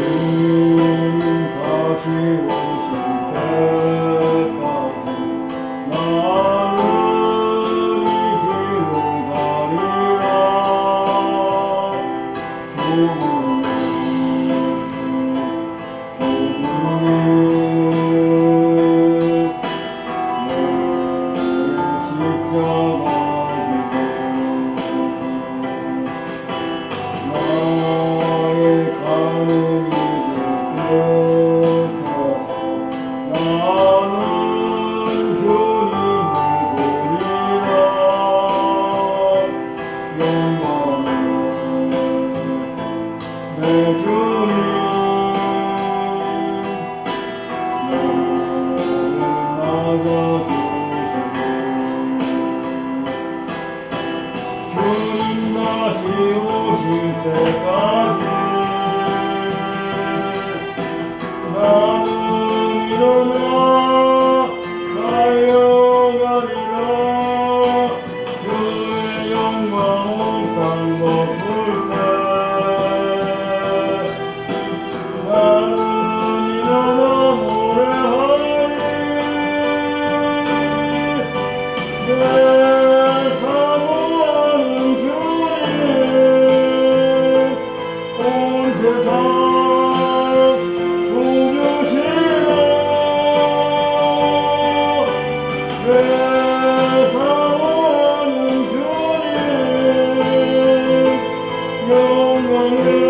Amém. 주님 다시 오실 때까지 光了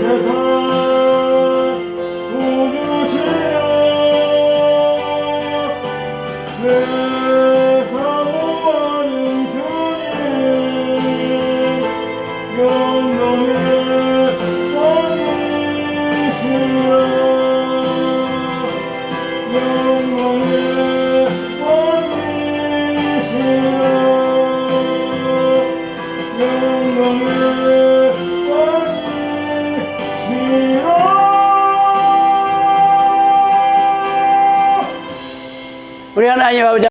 Jesus. Kemudian ayo